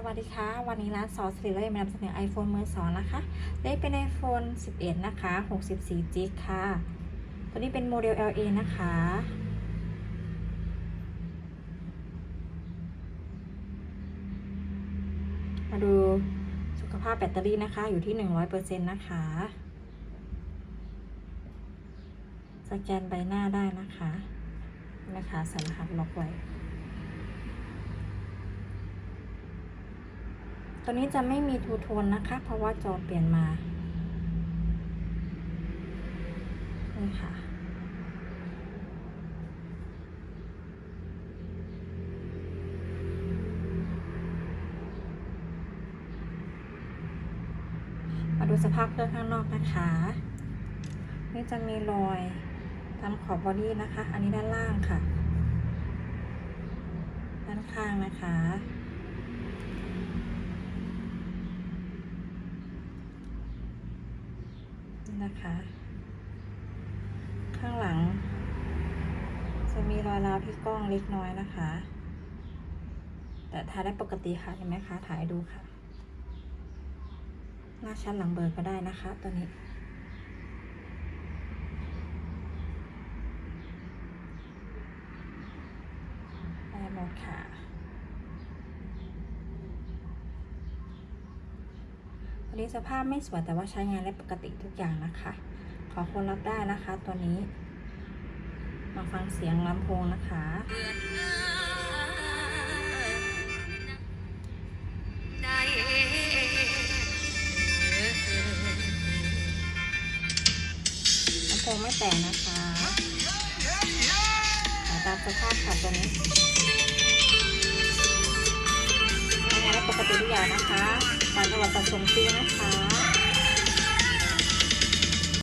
สวัสดีค่ะ วันนี้ร้านซอสสิเลยมานำเสนอ iPhone มือสองนะคะได้เป็น iPhone 11 นะคะ 64 g b ค่ะ ตัวนี้เป็นโมเดล LA นะคะ มาดูสุขภาพแบตเตอรี่นะคะ อยู่ที่ 100%นะคะ สแกนใบหน้าได้นะคะนะคะส่รหัสล็อกไว้ ตัวนี้จะไม่มีทูโทนนะคะ เพราะว่าจอเปลี่ยนมานี่ค่ะมาดูสภาพเครื่องข้างนอกนะคะ นี่จะมีรอยตามขอบบอดี้นะคะ อันนี้ด้านล่างค่ะ ด้านข้างนะคะ นะคะ ข้างหลัง จะมีรอยร้าวที่กล้องเล็กน้อยนะคะ แต่ถ่ายได้ปกติค่ะเห็นไหมคะ ถ่ายดูค่ะ หน้าชั้นหลังเบอร์ก็ได้นะคะตัวนี้ได้หมดค่ะ รีสภาพไม่สวยแต่ว่าใช้งานได้ปกติทุกอย่างนะคะ ขอคนรับได้นะคะตัวนี้ มาฟังเสียงลำโพงนะคะลำโพงไม่แตกนะคะขายตามสภาพค่ะตัวนี้ ใช้งานไปกติทุกอย่างนะคะก่อนจังหวัดตัดส่งฟรีนะคะ